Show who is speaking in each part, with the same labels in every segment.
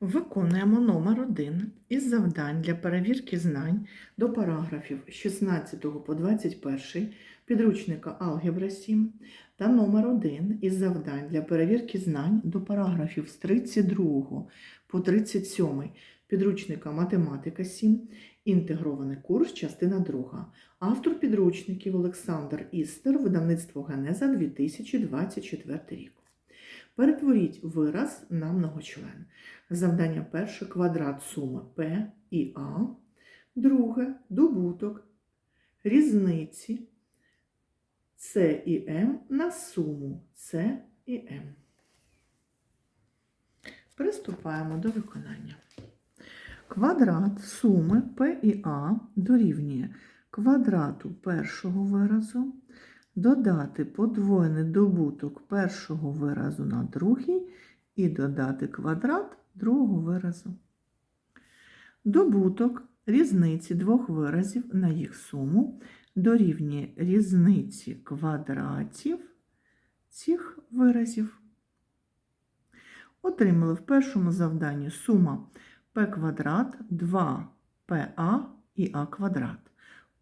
Speaker 1: Виконуємо номер 1 із завдань для перевірки знань до параграфів 16 по 21 підручника Алгебра 7 та номер 1 із завдань для перевірки знань до параграфів з 32 по 37 підручника Математика 7, інтегрований курс, частина 2. Автор підручників Олександр Істер, видавництво Генеза 2024 рік. Перетворіть вираз на многочлен. Завдання перше квадрат суми P і А. Друге добуток різниці С і М на суму С і М. Приступаємо до виконання. Квадрат суми P і А дорівнює квадрату першого виразу, додати подвоєний добуток першого виразу на другий і додати квадрат другого виразу. Добуток різниці двох виразів на їх суму дорівнює різниці квадратів цих виразів. Отримали в першому завданні сума p квадрат 2pa і а квадрат.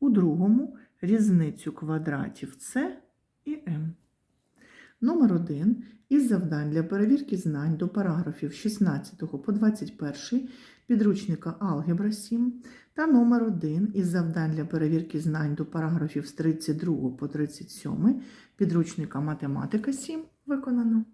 Speaker 1: У другому різницю квадратів С і М. Номер 1 із завдань для перевірки знань до параграфів 16 по 21 підручника Алгебра 7 та номер 1 із завдань для перевірки знань до параграфів з 32 по 37 підручника Математика 7 виконано.